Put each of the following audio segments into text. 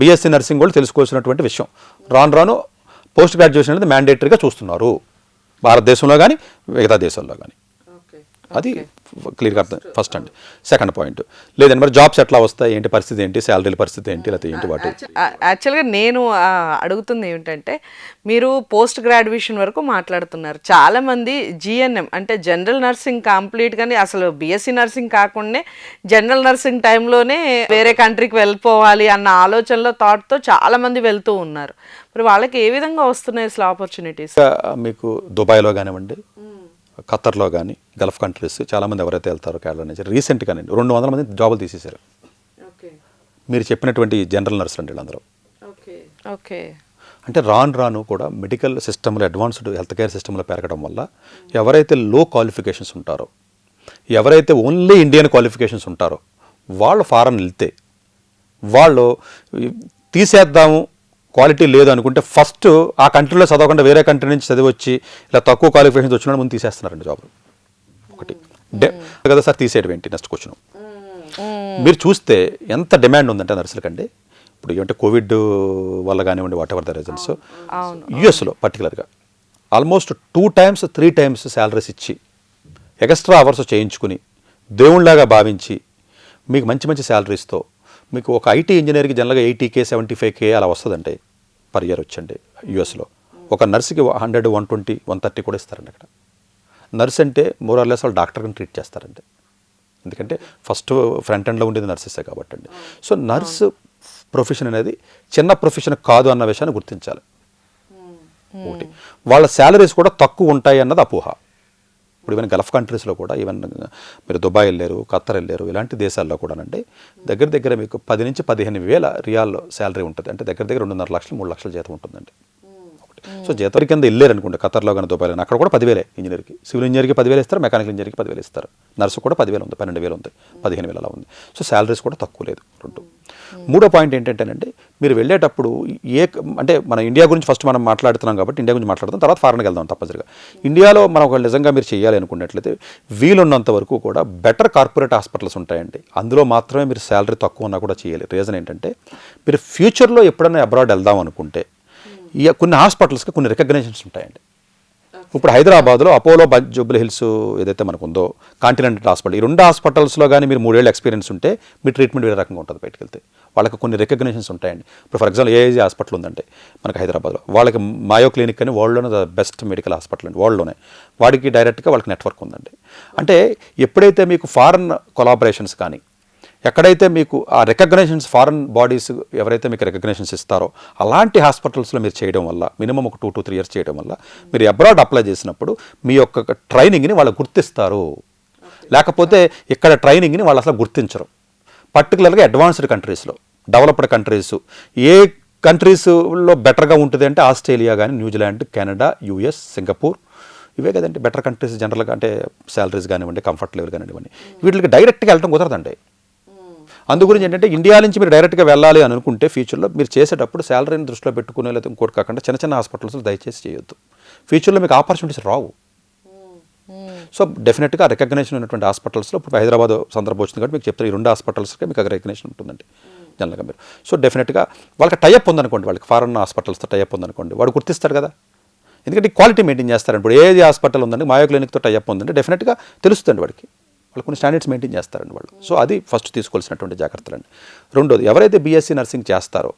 BSc nursing వాళ్ళు తెలుసుకోవాల్సినటువంటి విషయం. రాను రాను పోస్ట్ గ్రాడ్యుయేషన్ అనేది మ్యాండేటరీగా చూస్తున్నారు. భారతదేశంలో కానీ మిగతా దేశాల్లో కానీ అది క్లియర్గా అర్థం ఫస్ట్ అండి. సెకండ్ పాయింట్ లేదండి మరి జాబ్స్ ఎట్లా వస్తాయి? ఏంటి పరిస్థితి ఏంటి? శాలరీల పరిస్థితి ఏంటి? లేకపోతే ఏంటి వాటి? యాక్చువల్గా నేను ఆ, అడుగుతుంది ఏమిటంటే మీరు పోస్ట్ గ్రాడ్యుయేషన్ వరకు మాట్లాడుతున్నారు. చాలా మంది జిఎన్ఎం అంటే జనరల్ నర్సింగ్ కంప్లీట్ గానీ అసలు బిఎస్సి నర్సింగ్ కాకుండా జనరల్ నర్సింగ్ టైంలోనే వేరే కంట్రీకి వెళ్ళిపోవాలి అన్న ఆలోచనలో థాట్తో చాలా మంది వెళ్తూ ఉన్నారు. మరి వాళ్ళకి ఏ విధంగా వస్తున్నాయి అసలు ఆపర్చునిటీస్ మీకు దుబాయ్లో కానివ్వండి ఖత్తర్లో కానీ గల్ఫ్ కంట్రీస్ చాలామంది ఎవరైతే వెళ్తారో కేరళ నుంచి రీసెంట్గానండి రెండు వందల మంది జాబులు తీసేశారు. మీరు చెప్పినటువంటి జనరల్ నర్స్ అండి వీళ్ళందరూ. ఓకే. అంటే రాను రాను కూడా మెడికల్ సిస్టంలో అడ్వాన్స్డ్ హెల్త్ కేర్ సిస్టంలో పెరగడం వల్ల ఎవరైతే లో క్వాలిఫికేషన్స్ ఉంటారో ఎవరైతే ఓన్లీ ఇండియన్ క్వాలిఫికేషన్స్ ఉంటారో వాళ్ళు ఫారెన్ వెళ్తే వాళ్ళు తీసేద్దాము క్వాలిటీ లేదు అనుకుంటే ఫస్ట్ ఆ కంట్రీలో చదవకుండా వేరే కంట్రీ నుంచి చదివి వచ్చి ఇలా తక్కువ క్వాలిఫికేషన్స్ వచ్చిన ముందు తీసేస్తున్నారండి జాబ్ ఒకటి. డే కదా సార్ తీసేయడం ఏంటి నెక్స్ట్ క్వశ్చన్? మీరు చూస్తే ఎంత డిమాండ్ ఉందంటే నర్సులకండి ఇప్పుడు ఏమంటే కోవిడ్ వల్ల కానివ్వండి వాట్ ఎవర్ ద రీజన్స్ యుఎస్లో పర్టికులర్గా almost two times three times salaries ఇచ్చి ఎక్స్ట్రా అవర్స్ చేయించుకుని దేవుళ్ళలాగా భావించి మీకు మంచి మంచి శాలరీస్తో మీకు ఒక ఐటీ ఇంజనీర్కి జనరల్గా eighty K seventy five K అలా వస్తుందంటే పర్ ఇయర్ వచ్చండి యూఎస్లో. ఒక నర్సుకి hundred one twenty one thirty కూడా ఇస్తారండి అక్కడ. నర్స్ అంటే మోర్ ఆర్లెస్ వాళ్ళు డాక్టర్ని ట్రీట్ చేస్తారండి. ఎందుకంటే ఫస్ట్ ఫ్రంట్ ఎండ్లో ఉండేది నర్సెసే కాబట్టి అండి సో నర్స్ ప్రొఫెషన్ అనేది చిన్న ప్రొఫెషన్ కాదు అన్న విషయాన్ని గుర్తించాలి. ఒకటి. వాళ్ళ శాలరీస్ కూడా తక్కువ ఉంటాయి అన్నది అపోహ. ఇప్పుడు ఈవెన్ గల్ఫ్ కంట్రీస్లో కూడా ఈవెన్ మీరు దుబాయ్ వెళ్ళారు ఖత్తర్ వెళ్ళారు ఇలాంటి దేశాల్లో కూడానండి దగ్గర దగ్గర మీకు పది నుంచి పదిహేను వేల రియాల్ శాలరీ ఉంటుంది. అంటే దగ్గర దగ్గర రెండున్నర లక్షలు మూడు లక్షల జీతం ఉంటుందండి. సో జీతం కింద వెళ్ళారు అనుకోండి ఖతర్లో కానీ దుబాయ్లో అక్కడ కూడా పదివేలే ఇంజనీర్కి. సివిల్ ఇంజనీర్కి పదివేలు ఇస్తారు మెకానికల్ ఇంజనీర్కి పదివేలు ఇస్తారు. నర్సు కూడా పదివేలు ఉంది పన్నెండు వేలు ఉంది పదిహేను వేలు అలా ఉంది. సో శాలరీస్ కూడా తక్కువ లేదు రెండు. మూడో పాయింట్ ఏంటంటేనండి మీరు వెళ్ళేటప్పుడు ఏ అంటే మన ఇండియా గురించి ఫస్ట్ మనం మాట్లాడుతున్నాం కాబట్టి ఇండియా గురించి మాట్లాడతాం తర్వాత ఫారెన్కి వెళ్దాం తప్పనిసరిగా. ఇండియాలో మనం ఒక నిజంగా మీరు చేయాలి అనుకున్నట్లయితే వీలున్నంత వరకు కూడా బెటర్ కార్పొరేట్ హాస్పిటల్స్ ఉంటాయండి. అందులో మాత్రమే మీరు శాలరీ తక్కువ ఉన్నా కూడా చేయాలి. రీజన్ ఏంటంటే మీరు ఫ్యూచర్లో ఎప్పుడైనా అబ్రాడ్ వెళ్దాం అనుకుంటే కొన్ని హాస్పిటల్స్కి కొన్ని రికగ్నేషన్స్ ఉంటాయండి. ఇప్పుడు హైదరాబాద్లో అపోలో జూబ్లీ హిల్స్ ఏదైతే మనకు ఉందో కాంటినెంటల్ హాస్పిటల్ ఈ రెండు హాస్పిటల్స్లో కానీ మీరు మూడేళ్ళు ఎక్స్పీరియన్స్ ఉంటే మీ ట్రీట్మెంట్ వేరే రకంగా ఉంటుంది బయటకు వెళ్తే. వాళ్ళకి కొన్ని రికగ్నేషన్స్ ఉంటాయండి. ఇప్పుడు ఫర్ ఎగ్జాంపుల్ ఏఏజీ హాస్పిటల్ ఉందంటే మనకి హైదరాబాద్లో వాళ్ళకి మాయో క్లినిక్ అని వరల్డ్లోనే ద బెస్ట్ మెడికల్ హాస్పిటల్ అండి వరల్డ్లోనే. వాడికి డైరెక్ట్గా వాళ్ళకి నెట్వర్క్ ఉందండి. అంటే ఎప్పుడైతే మీకు ఫారెన్ కొలాబరేషన్స్ కానీ ఎక్కడైతే మీకు ఆ రికగ్నేషన్స్ ఫారెన్ బాడీస్ ఎవరైతే మీకు రికగ్నేషన్స్ ఇస్తారో అలాంటి హాస్పిటల్స్లో మీరు చేయడం వల్ల మినిమం ఒక టూ టు త్రీ ఇయర్స్ చేయడం వల్ల మీరు అబ్రాడ్ అప్లై చేసినప్పుడు మీ యొక్క ట్రైనింగ్ని వాళ్ళు గుర్తిస్తారు. లేకపోతే ఇక్కడ ట్రైనింగ్ని వాళ్ళు అసలు గుర్తించరు. పర్టికులర్గా అడ్వాన్స్డ్ కంట్రీస్లో డెవలప్డ్ కంట్రీస్ ఏ కంట్రీస్లో బెటర్గా ఉంటుంది అంటే ఆస్ట్రేలియా కానీ న్యూజిలాండ్ కెనడా యూఎస్ సింగపూర్ ఇవే కదండి బెటర్ కంట్రీస్ జనరల్గా అంటే శాలరీస్ కానివ్వండి కంఫర్ట్ లెవెల్ కానివ్వండి. వీటికి డైరెక్ట్గా వెళ్ళడం కుదరదండి. అందు గురించి ఏంటంటే ఇండియా నుంచి మీరు డైరెక్ట్గా వెళ్ళాలి అని అనుకుంటే ఫ్యూచర్లో మీరు చేసేటప్పుడు శాలరీని దృష్టిలో పెట్టుకునే లేదా ఇంకోటి కాకుండా చిన్న చిన్న హాస్పిటల్స్లో దయచేసి చేయొద్దు. ఫ్యూచర్లో మీకు ఆపర్చునిటీస్ రావు. సో డెఫినెట్గా రికగ్నేషన్ ఉన్నటువంటి హాస్పిటల్స్లో ఇప్పుడు హైదరాబాద్ సందర్భం వచ్చింది కాబట్టి మీకు చెప్తారు ఈ రెండు హాస్పిటల్స్కి మీకు రికగ్నేషన్ ఉంటుందండి. జనరల్గా మీరు. సో డెఫినెట్గా వాళ్ళకి టైప్ ఉందనుకోండి వాళ్ళకి ఫారెన్ హాస్పిటల్స్తో టైప్ ఉందనుకోండి వాడు గుర్తిస్తాడు కదా. ఎందుకంటే క్వాలిటీ మెయింటైన్ చేస్తారు ఇప్పుడు ఏది హాస్పిటల్ ఉందండి మాయో క్లినిక్తో టైప్ ఉందంటే డెఫినెట్గా తెలుస్తుంది వాడికి. వాళ్ళు కొన్ని స్టాండర్డ్స్ మెయింటైన్ చేస్తారండి వాళ్ళు. సో అది ఫస్ట్ తీసుకోవాల్సినటువంటి జాగ్రత్తలు అండి రెండోది ఎవరైతే బీఎస్సీ నర్సింగ్ చేస్తారో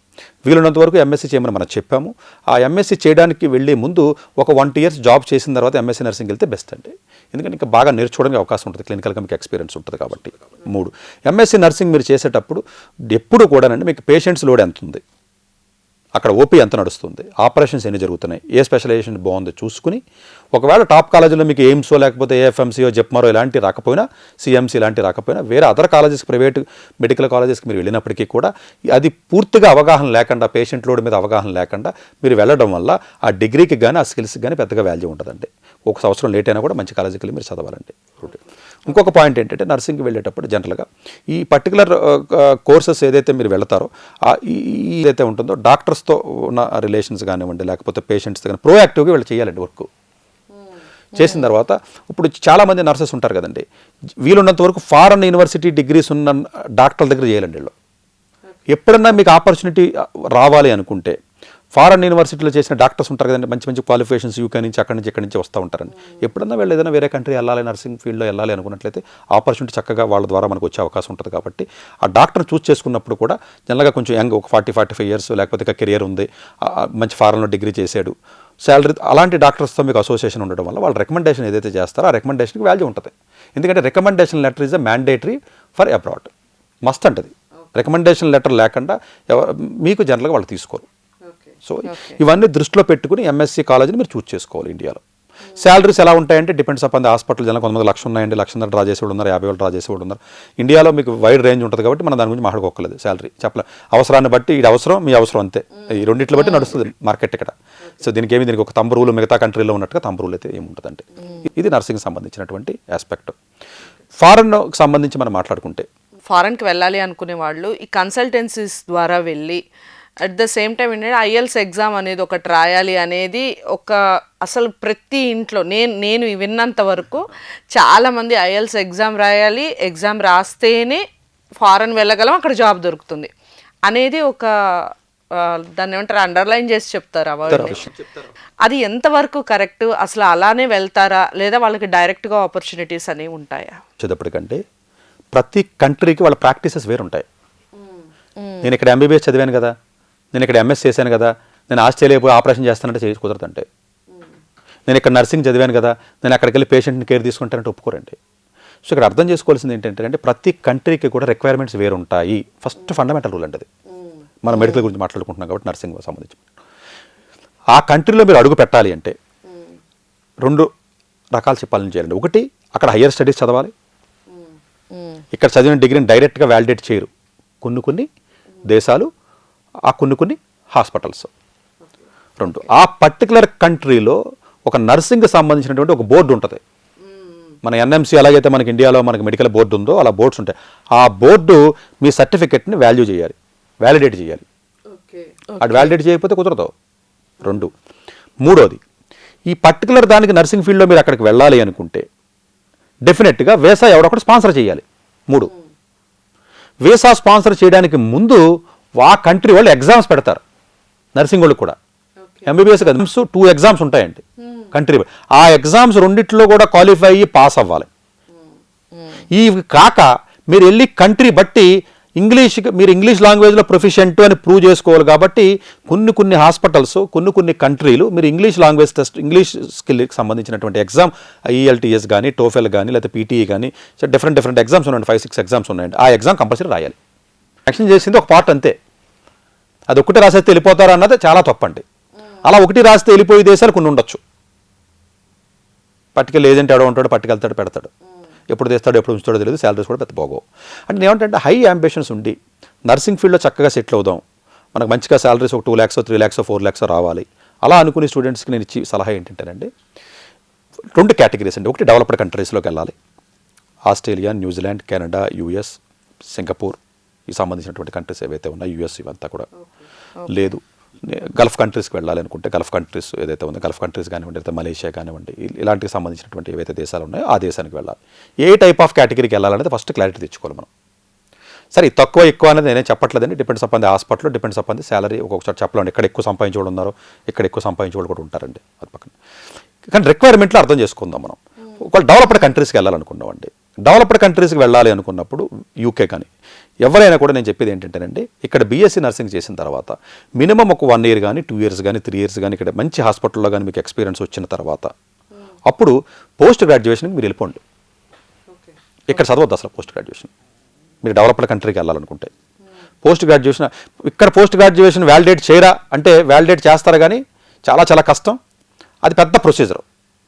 వీలున్నంత వరకు ఎంఎస్సీ చేయమని మనం చెప్పాము. ఆ ఎంఎస్సీ చేయడానికి వెళ్ళే ముందు ఒక వన్ టూ ఇయర్స్ జాబ్ చేసిన తర్వాత ఎంఎస్సీ నర్సింగ్ వెళ్తే బెస్ట్ అండి. ఎందుకంటే ఇంకా బాగా నేర్చుకోవడానికి అవకాశం ఉంటుంది. క్లినికల్గా మీకు ఎక్స్పీరియన్స్ ఉంటుంది కాబట్టి. మూడు ఎంఎస్సీ నర్సింగ్ మీరు చేసేటప్పుడు ఎప్పుడు కూడానండి మీకు పేషెంట్స్ లోడ్ ఎంత ఉంది? అక్కడ ఓపీ ఎంత నడుస్తుంది? ఆపరేషన్స్ ఎన్ని జరుగుతున్నాయి? ఏ స్పెషలైజేషన్ బాగుందో? చూసుకుని ఒకవేళ టాప్ కాలేజీలో మీకు ఎయిమ్సో లేకపోతే ఏఎఫ్ఎంసీయో జెప్మారో ఇలాంటి రాకపోయినా సిఎంసీ ఇలాంటి రాకపోయినా వేరే అదర్ కాలేజెస్కి ప్రైవేట్ మెడికల్ కాలేజెస్కి మీరు వెళ్ళినప్పటికీ కూడా అది పూర్తిగా అవగాహన లేకుండా పేషెంట్ లోడ్ మీద అవగాహన లేకుండా మీరు వెళ్ళడం వల్ల ఆ డిగ్రీకి కానీ ఆ స్కిల్స్కి కానీ పెద్దగా వాల్యూ ఉంటుందండి. ఒక సంవత్సరం లేట్ అయినా కూడా మంచి కాలేజీకి వెళ్ళి మీరు చదవాలండి. ఇంకొక పాయింట్ ఏంటంటే నర్సింగ్కి వెళ్ళేటప్పుడు జనరల్గా ఈ పర్టికులర్ కోర్సెస్ ఏదైతే మీరు వెళతారో ఆ ఈ ఏదైతే ఉంటుందో డాక్టర్స్తో ఉన్న రిలేషన్స్ కానివ్వండి లేకపోతే పేషెంట్స్ కానీ ప్రోయాక్టివ్గా వీళ్ళు చేయాలండి వర్క్. చేసిన తర్వాత ఇప్పుడు చాలామంది నర్సెస్ ఉంటారు కదండి. వీలున్నంత వరకు ఫారెన్ యూనివర్సిటీ డిగ్రీస్ ఉన్న డాక్టర్ల దగ్గర చేయాలండి వీళ్ళు. ఎప్పుడన్నా మీకు ఆపర్చునిటీ రావాలి అనుకుంటే ఫారెన్ యూనివర్సిటీలో చేసిన డాక్టర్స్ ఉంటారు కదండి మంచి మంచి క్వాలిఫికేషన్స్ యూకే నుంచి అక్కడి నుంచి ఇక్కడి నుంచి వస్తూ ఉంటారండి. ఎప్పుడన్నా వీళ్ళు ఏదైనా వేరే కంట్రీ వెళ్ళాలి నర్సింగ్ ఫీల్డ్లో వెళ్ళాలి అనుకున్నట్లయితే ఆపర్చునిటీ చక్కగా వాళ్ళ ద్వారా మనకు వచ్చే అవకాశం ఉంటుంది కాబట్టి ఆ డాక్టర్ చూస్ చేసుకున్నప్పుడు కూడా జనరల్గా కొంచెం యంగ్ ఒక ఫార్టీ ఫార్టీ ఫైవ్ ఇయర్స్ లేకపోతే ఇక కెరియర్ ఉంది. మంచి ఫారెన్లో డిగ్రీ చేశాడు. శాలరీ అలాంటి డాక్టర్స్తో మీకు అసోసియేషన్ ఉండడం వల్ల వాళ్ళ రికమెండేషన్ ఏదైతే చేస్తారో ఆ రికమెండేషన్కి వాల్యూ ఉంటుంది. ఎందుకంటే recommendation letter is a mandatory for abroad. Must అంటది. రికమెండేషన్ లెటర్ లేకుండా మీకు జనరల్గా వాళ్ళు తీసుకోరు. సో ఇవన్నీ దృష్టిలో పెట్టుకుని ఎంఎస్సీ కాలేజీని మీరు చూస్ చేసుకోవాలి ఇండియాలో. శాలరీస్ ఎలా ఉంటాయంటే డిపెండ్స్ అపాన్ ది హాస్పిటల్ జనాలు కొంతమంది లక్ష ఉన్నాయండి లక్షన్నర డ్రా చేసేవాడు ఉన్నారు యాభై వేలు డ్రా చేసేవాడు ఉన్నారు. ఇండియాలో మీకు వైడ్ రేంజ్ ఉంటుంది కాబట్టి మనం దాని గురించి మాట్లాడుకోకలేదు శాలరీ చెప్పలే. అవసరాన్ని బట్టి ఇది అవసరం మీ అవసరం అంతే. ఈ రెండింటిని బట్టి నడుస్తుంది మార్కెట్ ఇక్కడ. సో దీనికి ఏమి దీనికి ఒక తంబు రూల్ మిగతా కంట్రీలో ఉన్నట్టుగా తంబు రూల్ అయితే ఏముంటుందంటే ఇది నర్సింగ్ సంబంధించినటువంటి ఆస్పెక్ట్ ఫారెన్కి సంబంధించి మనం మాట్లాడుకుంటే. ఫారెన్కి వెళ్ళాలి అనుకునే వాళ్ళు ఈ కన్సల్టెన్సీస్ ద్వారా వెళ్ళి అట్ ద సేమ్ టైం ఏంటంటే ఐఎల్స్ ఎగ్జామ్ అనేది ఒకటి రాయాలి అనేది ఒక అసలు ప్రతి ఇంట్లో నేను నేను విన్నంత వరకు చాలామంది ఐఎల్స్ ఎగ్జామ్ రాయాలి ఎగ్జామ్ రాస్తేనే ఫారెన్ వెళ్ళగలం అక్కడ జాబ్ దొరుకుతుంది. అనేది ఒక దాన్ని ఏమంటారు అండర్లైన్ చేసి చెప్తారు. అది ఎంతవరకు కరెక్ట్ అసలు అలానే వెళ్తారా? లేదా వాళ్ళకి డైరెక్ట్గా ఆపర్చునిటీస్ అనేవి ఉంటాయా? వచ్చేటప్పటికంటే ప్రతి కంట్రీకి వాళ్ళ ప్రాక్టీసెస్ వేరు ఉంటాయి నేను ఇక్కడ ఎంబీబీఎస్ చదివాను కదా. నేను ఇక్కడ ఎంఎస్ చేశాను కదా నేను ఆస్ట్రేలియా పోయి ఆపరేషన్ చేస్తానంటే చేసి కుదరదంటే. నేను ఇక్కడ నర్సింగ్ చదివాను కదా నేను అక్కడికి వెళ్ళి పేషెంట్ని కేర్ తీసుకుంటానంటే ఒప్పుకోరండి. సో ఇక్కడ అర్థం చేసుకోవాల్సింది ఏంటంటే అంటే ప్రతి కంట్రీకి కూడా రిక్వైర్మెంట్స్ వేరు ఉంటాయి ఫస్ట్ ఫండమెంటల్ రూల్ అంటే అది. మనం మెడికల్ గురించి మాట్లాడుకుంటున్నాం కాబట్టి నర్సింగ్ సంబంధించి. ఆ కంట్రీలో మీరు అడుగు పెట్టాలి అంటే రెండు రకాల చెప్పాలని చేయండి ఒకటి అక్కడ హయ్యర్ స్టడీస్ చదవాలి. ఇక్కడ చదివిన డిగ్రీని డైరెక్ట్గా వ్యాలిడేట్ చేయరు. కొన్ని కొన్ని దేశాలు ఆ కొన్ని కొన్ని హాస్పిటల్స్. రెండు ఆ పర్టికులర్ కంట్రీలో ఒక నర్సింగ్కి సంబంధించినటువంటి ఒక బోర్డు ఉంటుంది. మన ఎన్ఎంసీ ఎలాగైతే మనకి ఇండియాలో మనకి మెడికల్ బోర్డు ఉందో అలా బోర్డ్స్ ఉంటాయి. ఆ బోర్డు మీ సర్టిఫికెట్ని వాల్యూ చేయాలి వ్యాలిడేట్ చేయాలి. అది వ్యాలిడేట్ చేయకపోతే కుదరదు. రెండు మూడోది ఈ పర్టికులర్ దానికి నర్సింగ్ ఫీల్డ్లో మీరు అక్కడికి వెళ్ళాలి అనుకుంటే డెఫినెట్గా వీసా ఎవడొకటి స్పాన్సర్ చేయాలి. మూడు వీసా స్పాన్సర్ చేయడానికి ముందు ఆ కంట్రీ వాళ్ళు ఎగ్జామ్స్ పెడతారు. నర్సింగ్ వాళ్ళు కూడా. ఎంబీబీఎస్ ఎగ్జామ్స్ టూ ఎగ్జామ్స్ ఉంటాయండి. కంట్రీ ఆ ఎగ్జామ్స్ రెండిట్లో కూడా క్వాలిఫై అయ్యి పాస్ అవ్వాలి. ఈ కాక మీరు వెళ్ళి కంట్రీ బట్టి ఇంగ్లీష్ మీరు ఇంగ్లీష్ లాంగ్వేజ్లో ప్రొఫిషియంట్ అని ప్రూవ్ చేసుకోవాలి కాబట్టి కొన్ని కొన్ని హాస్పిటల్స్ కొన్ని కొన్ని కంట్రీలు మీరు ఇంగ్లీష్ లాంగ్వేజ్ టెస్ట్ ఇంగ్లీష్ స్కిల్కి సంబంధించినటువంటి ఎగ్జామ్ ఈఎల్టీఎస్ కానీ టోఫెల్ కానీ లేకపోతే పీటీఈ కానీ డిఫరెంట్ డిఫరెంట్ ఎగ్జామ్స్ ఉన్నాయండి ఫైవ్ సిక్స్ ఎగ్జామ్స్ ఉన్నాయండి. ఆ ఎగ్జామ్ కంపల్సరీ రాయాలి. యాక్షన్ చేసింది ఒక పార్ట్ అంతే. అది ఒకటి రాసేస్తే వెళ్ళిపోతారు అన్నది చాలా తప్పండి. అలా ఒకటి రాస్తే వెళ్ళిపోయే దేశాలు కొన్ని ఉండొచ్చు. పట్టుకెళ్ళి ఏజెంట్ ఎవడో ఉంటాడు పట్టుకెళ్తాడు పెడతాడు. ఎప్పుడు తెస్తాడో ఎప్పుడు ఉంచుతాడో తెలియదు శాలరీస్ కూడా పెద్ద బాగో అంటే నేను ఏమంటే హై అంబిషన్స్ ఉండి నర్సింగ్ ఫీల్డ్లో చక్కగా సెటిల్ అవుదాం. మనకు మంచిగా శాలరీస్ ఒక two lakhs three lakhs four lakhs రావాలి. అలా అనుకునే స్టూడెంట్స్కి నేను ఇచ్చి సలహా ఏంటంటేనండి రెండు కేటగిరీస్ అండి. ఒకటి డెవలప్డ్ కంట్రీస్లోకి వెళ్ళాలి. Australia New Zealand Canada US Singapore. ఈ సంబంధించినటువంటి కంట్రీస్ ఏవైతే ఉన్నాయో యుఎస్ ఇవంతా కూడా. లేదు. గల్ఫ్ కంట్రీస్కి వెళ్ళాలి అనుకుంటే గల్ఫ్ కంట్రీస్ ఏదైతే ఉందో గల్ఫ్ కంట్రీస్ కానివ్వండి లేదా మలేషియా కానివ్వండి ఇలాంటికి సంబంధించినటువంటి ఏవైతే దేశాలు ఉన్నాయో ఆ దేశానికి వెళ్ళాలి. ఏ టైప్ ఆఫ్ కేటగిరీకి వెళ్ళాలనేది ఫస్ట్ క్లారిటీ తెచ్చుకోవాలి మనం. సరే తక్కువ ఎక్కువ అనేది నేనే చెప్పట్లేదండి. Depends upon the hospital depends upon the salary ఒక్కొక్కసారి చెప్పలేండి ఎక్కడ ఎక్కువ సంపాదించేవాడు ఉన్నారో ఇక్కడ ఎక్కువ సంపాదించేవాడు కూడా ఉంటారండి. అది పక్కన. కానీ రిక్వైర్మెంట్లో అర్థం చేసుకుందాం మనం. ఒకవేళ డెవలప్డ్ కంట్రీస్కి వెళ్ళాలనుకున్నామండి. డెవలప్డ్ కంట్రీస్కి వెళ్ళాలి అనుకున్నప్పుడు యూకే కానీ ఎవరైనా కూడా నేను చెప్పేది ఏంటంటేనండి ఇక్కడ బీఎస్సీ నర్సింగ్ చేసిన తర్వాత మినిమం ఒక వన్ ఇయర్ కానీ టూ ఇయర్స్ కానీ త్రీ ఇయర్స్ కానీ ఇక్కడ మంచి హాస్పిటల్లో కానీ మీకు ఎక్స్పీరియన్స్ వచ్చిన తర్వాత అప్పుడు పోస్ట్ గ్రాడ్యుయేషన్కి మీరు వెళ్ళిపోండి. ఇక్కడ చదవద్దు అసలు పోస్ట్ గ్రాడ్యుయేషన్ మీరు డెవలప్డ్ కంట్రీకి వెళ్ళాలనుకుంటే. పోస్ట్ గ్రాడ్యుయేషన్ ఇక్కడ పోస్ట్ గ్రాడ్యుయేషన్ వ్యాలిడేట్ చేయరా? అంటే వ్యాలిడేట్ చేస్తారు కానీ చాలా చాలా కష్టం. అది పెద్ద ప్రొసీజర్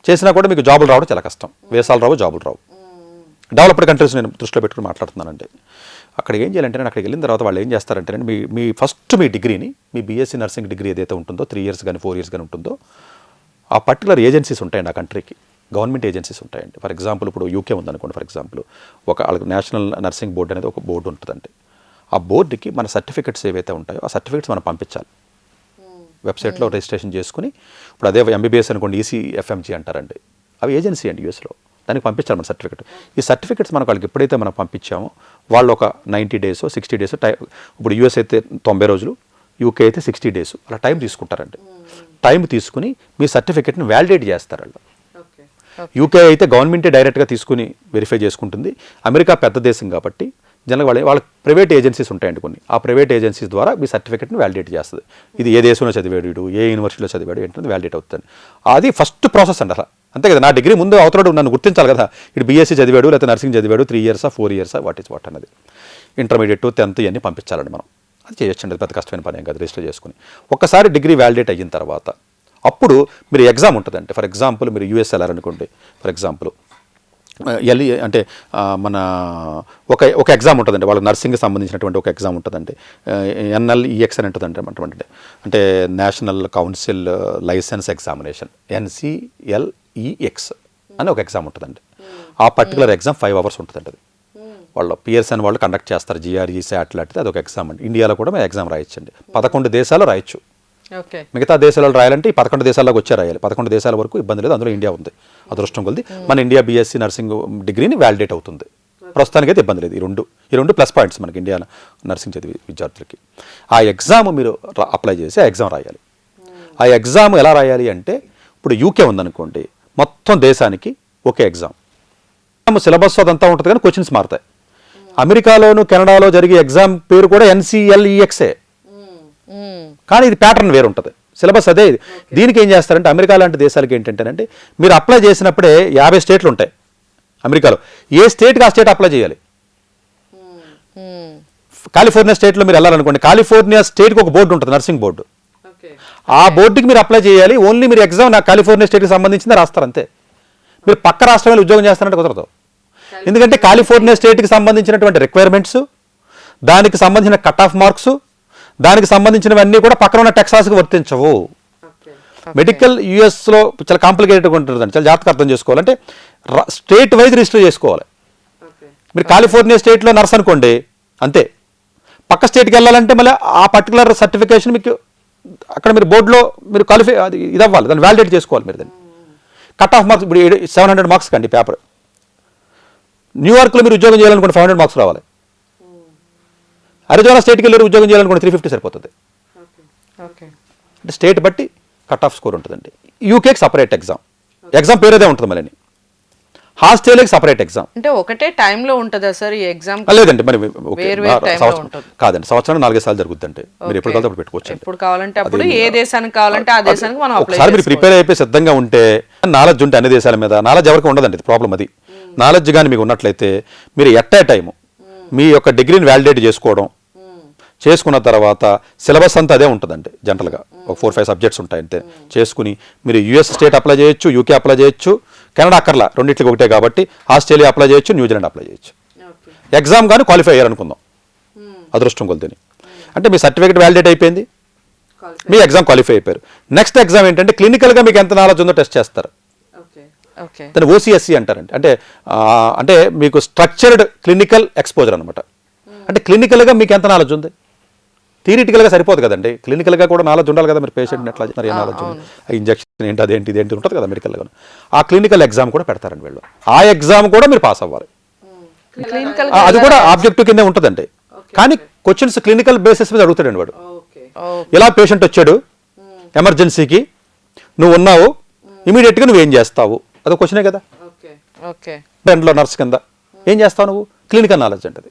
చేసినా కూడా మీకు జాబులు రావడం చాలా కష్టం. వేసాలు రావు జాబులు రావు. డెవలప్డ్ కంట్రీస్ నేను దృష్టిలో పెట్టుకుని మాట్లాడుతున్నానంటే అక్కడ ఏం చేయాలంటే నేను అక్కడికి వెళ్ళిన తర్వాత వాళ్ళు ఏం చేస్తారంటే మీ మీ ఫస్ట్ మీ డిగ్రీని మీ బీఎస్సీ నర్సింగ్ డిగ్రీ ఏదైతే ఉంటుందో త్రీ ఇయర్స్ కానీ ఫోర్ ఇయర్స్ కానీ ఉంటుందో ఆ పర్టికులర్ ఏజెన్సీస్ ఉంటాయండి ఆ కంట్రీకి గవర్నమెంట్ ఏజెన్సీస్ ఉంటాయండి. ఫర్ ఎగ్జాంపుల్ ఇప్పుడు యూకే ఉందనుకోండి ఫర్ ఎగ్జాంపుల్ ఒక వాళ్ళకి నేషనల్ నర్సింగ్ బోర్డు అనేది ఒక బోర్డు ఉంటుందండి. ఆ బోర్డుకి మన సర్టిఫికెట్స్ ఏవైతే ఉంటాయో ఆ సర్టిఫికెట్స్ మనం పంపించాలి. వెబ్సైట్లో రిజిస్ట్రేషన్ చేసుకుని ఇప్పుడు అదే ఎంబీబీఎస్ అనుకోండి ఈసీ ఎఫ్ఎంజీ అంటారండి. అవి ఏజెన్సీ అండి యూఎస్లో దానికి పంపించాలి మన సర్టిఫికెట్. ఈ సర్టిఫికెట్స్ మనకు వాళ్ళకి ఎప్పుడైతే మనం పంపించామో వాళ్ళు ఒక ninety days sixty days time ఇప్పుడు యూఎస్ అయితే తొంభై రోజులు యూకే అయితే సిక్స్టీ డేస్ అలా టైం తీసుకుంటారండి. టైం తీసుకుని మీ సర్టిఫికెట్ని వ్యాలిడేట్ చేస్తారు వాళ్ళు. యూకే అయితే గవర్నమెంటే డైరెక్ట్గా తీసుకుని వెరిఫై చేసుకుంటుంది. అమెరికా పెద్ద దేశం కాబట్టి జనరల్ వాళ్ళ వాళ్ళ ప్రైవేట్ ఏజెన్సీస్ ఉంటాయండి కొన్ని. ఆ ప్రైవేట్ ఏజెన్సీస్ ద్వారా మీ సర్టిఫికెట్ని వ్యాలిడేట్ చేస్తుంది. ఇది ఏ దేశంలో చదివాడు వీడు, ఏ యూనివర్సిటీలో చదివాడు ఏంటంటే వ్యాలిడేట్ అవుతుంది. అది ఫస్ట్ ప్రాసెస్ అండి అసలు అంతే కదా నా డిగ్రీ ముందు అవతలడు నన్ను గుర్తించాలి కదా. ఇటు బీఎస్సీ చదివాడు లేకపోతే నర్సింగ్ చదివాడు త్రీ ఇయర్సా ఫోర్ ఇయర్సా వాట్ ఇస్ వాట్ అన్నది. ఇంటర్మీడియట్ టెన్త్ ఇవన్నీ పంపించాలండి మనం. అది చేయొచ్చండి పెద్ద కష్టమైన పని ఏం కాదు రిజిస్టర్ చేసుకుని. ఒక్కసారి డిగ్రీ వ్యాలిడేట్ అయిన తర్వాత అప్పుడు మీరు ఎగ్జామ్ ఉంటుందండి. ఫర్ ఎగ్జాంపుల్ మీరు యూఎస్ వెళ్ళారనుకోండి ఫర్ ఎగ్జాంపుల్ ఎల్ఈ అంటే మన ఒక ఒక ఎగ్జామ్ ఉంటుందండి. వాళ్ళ నర్సింగ్కి సంబంధించినటువంటి ఒక ఎగ్జామ్ ఉంటుందండి. ఎన్ఎల్ఈఎక్స్ అని ఉంటుందండి అంటే అంటే national council licence examination NCLEX అని ఒక ఎగ్జామ్ ఉంటుందండి. ఆ పర్టికులర్ ఎగ్జామ్ ఫైవ్ అవర్స్ ఉంటుందండి అది. వాళ్ళు పిఎస్ఎన్ వాళ్ళు కండక్ట్ చేస్తారు జిఆర్ఈ శాట్ లాంటిది అది ఒక ఎగ్జామ్ అండి. ఇండియాలో కూడా మేము ఎగ్జామ్ రాయొచ్చండి. పదకొండు దేశాలు రాయొచ్చు. ఓకే. మిగతా దేశాలలో రాయాలంటే ఈ పదకొండు దేశాల్లోకి వచ్చే రాయాలి. పదకొండు దేశాల వరకు ఇబ్బంది లేదు అందులో ఇండియా ఉంది. అదృష్టం కొద్ది మన ఇండియా బీఎస్సీ నర్సింగ్ డిగ్రీని వ్యాలిడేట్ అవుతుంది. ప్రస్తుతానికి అయితే ఇబ్బంది లేదు. ఈ రెండు ఈ రెండు ప్లస్ పాయింట్స్ మనకి ఇండియా నర్సింగ్ చదివే విద్యార్థులకి. ఆ ఎగ్జామ్ మీరు అప్లై చేసి ఆ ఎగ్జామ్ రాయాలి. ఆ ఎగ్జామ్ ఎలా రాయాలి అంటే ఇప్పుడు యూకే ఉందనుకోండి మొత్తం దేశానికి ఒకే ఎగ్జామ్ సిలబస్ అదంతా ఉంటుంది కానీ క్వశ్చన్స్ మారుతాయి. అమెరికాలోను కెనడాలో జరిగే ఎగ్జామ్ పేరు కూడా ఎన్సిఎల్ఈఎక్సే కానీ ఇది ప్యాటర్న్ వేరు ఉంటుంది సిలబస్ అదే ఇది. దీనికి ఏం చేస్తారంటే అమెరికా లాంటి దేశాలకి ఏంటంటేనంటే మీరు అప్లై చేసినప్పుడే యాభై స్టేట్లు ఉంటాయి అమెరికాలో. ఏ స్టేట్కి ఆ స్టేట్ అప్లై చేయాలి? కాలిఫోర్నియా స్టేట్లో మీరు వెళ్ళాలనుకోండి. కాలిఫోర్నియా స్టేట్కి ఒక బోర్డు ఉంటుంది నర్సింగ్ బోర్డు ఆ బోర్డుకి మీరు అప్లై చేయాలి. ఓన్లీ మీరు ఎగ్జామ్ నా కాలిఫోర్నియా స్టేట్కి సంబంధించింది రాస్తారు అంతే. మీరు పక్క రాష్ట్రంలో ఉద్యోగం చేస్తారంటే కుదరదు. ఎందుకంటే కాలిఫోర్నియా స్టేట్కి సంబంధించినటువంటి రిక్వైర్మెంట్స్ దానికి సంబంధించిన కట్ ఆఫ్ మార్క్స్ దానికి సంబంధించినవన్నీ కూడా పక్కన ఉన్న టెక్సాస్కి వర్తించవు. మెడికల్ యూఎస్లో చాలా కాంప్లికేటెడ్గా ఉంటుందండి. చాలా జాగ్రత్తగా అర్థం చేసుకోవాలంటే స్టేట్ వైజ్ రిజిస్టర్ చేసుకోవాలి. మీరు కాలిఫోర్నియా స్టేట్లో నర్స్ అనుకోండి అంతే. పక్క స్టేట్కి వెళ్ళాలంటే మళ్ళీ ఆ పర్టికులర్ సర్టిఫికేషన్ మీకు అక్కడ మీరు బోర్డులో మీరు క్వాలిఫై అది ఇది అవ్వాలి దాన్ని వ్యాలిడేట్ చేసుకోవాలి మీరు దాన్ని. కట్ ఆఫ్ మార్క్స్ ఇప్పుడు సెవెన్ హండ్రెడ్ మార్క్స్ కండి పేపర్ న్యూయార్క్లో మీరు ఉద్యోగం చేయాలనుకుంటే ఫైవ్ హండ్రెడ్ మార్క్స్ రావాలి. అరిజోనా స్టేట్కి వెళ్ళి ఉద్యోగం చేయాలనుకుంటే త్రీ ఫిఫ్టీ సరిపోతుంది. అంటే స్టేట్ బట్టి కట్ ఆఫ్ స్కోర్ ఉంటుందండి. యూకేకి సపరేట్ ఎగ్జామ్ ఎగ్జామ్ పేరేదే ఉంటుంది మళ్ళీ హాస్టేలియాకి సపరేట్ ఎగ్జామ్. అంటే ఒకటే టైంలో ఉంటుందా సార్ ఈ ఎగ్జామ్? లేదండి మరి. కాదండి సంవత్సరం నాలుగైదు సార్లు జరుగుతుందండి. మీరు ఎప్పుడు అప్పుడు పెట్టుకోవచ్చు ఎప్పుడు కావాలంటే అప్పుడు ఏ దేశానికి కావాలంటే ఆ దేశానికి మనం ఒకసారి మీరు ప్రిపేర్ అయిపోయి సిద్ధంగా ఉంటే నాలెడ్జ్ ఉంటే అన్ని దేశాల మీద నాలెడ్జ్ ఎవరికి ఉండదండి ప్రాబ్లం అది. నాలెడ్జ్ కానీ మీకు ఉన్నట్లయితే మీరు ఎట్ ఏ టైము మీ యొక్క డిగ్రీని వ్యాలిడేట్ చేసుకోవడం చేసుకున్న తర్వాత సిలబస్ అంతా అదే ఉంటుందండి జనరల్గా. ఒక ఫోర్ ఫైవ్ సబ్జెక్ట్స్ ఉంటాయి అంతే. చేసుకుని మీరు యూఎస్ స్టేట్ అప్లై చేయొచ్చు యూకే అప్లై చేయొచ్చు కెనడా అక్కర్లా రెండింటికి ఒకటే కాబట్టి ఆస్ట్రేలియా అప్లై చేయొచ్చు న్యూజిలాండ్ అప్లై చేయొచ్చు. ఎగ్జామ్ కానీ క్వాలిఫై అయ్యారనుకుందాం. అదృష్టం కొలితేని. అంటే మీ సర్టిఫికేట్ వ్యాలిడేట్ అయిపోయింది. మీ ఎగ్జామ్ క్వాలిఫై అయిపోయారు. నెక్స్ట్ ఎగ్జామ్ ఏంటంటే క్లినికల్గా మీకు ఎంత నాలెడ్జ్ ఉందో టెస్ట్ చేస్తారు. ఓకే. దాన్ని ఓసీఎస్సి అంటారండి. అంటే అంటే మీకు స్ట్రక్చర్డ్ క్లినికల్ ఎక్స్పోజర్ అనమాట అంటే క్లినికల్గా మీకు ఎంత నాలెడ్జ్ ఉంది? థియరిటికల్గా సరిపోదు కదండి. క్లినికల్గా కూడా నాలెడ్జ్ ఉండాలి కదా మీరు పేషెంట్ని ఎట్లా ఏ నాలెడ్జ్ ఆ ఇంజక్షన్ ఏంటి అదేంటి ఇదేంటి ఉంటుంది కదా మెడికల్గా ఆ క్లినికల్ ఎగ్జామ్ కూడా పెడతారండి వీళ్ళు. ఆ ఎగ్జామ్ కూడా మీరు పాస్ అవ్వాలి. అది కూడా ఆబ్జెక్టివ్ కిందే ఉంటుందండి. కానీ క్వశ్చన్స్ క్లినికల్ బేసిస్ మీద అడుగుతాడండి వాడు. ఎలా పేషెంట్ వచ్చాడు? ఎమర్జెన్సీకి. నువ్వు ఉన్నావు ఇమీడియట్గా నువ్వు ఏం చేస్తావు? అదొక క్వశ్చనే కదా. ఓకే. నర్స్ కింద. ఏం చేస్తావు నువ్వు? క్లినికల్ నాలెడ్జ్ అంటది.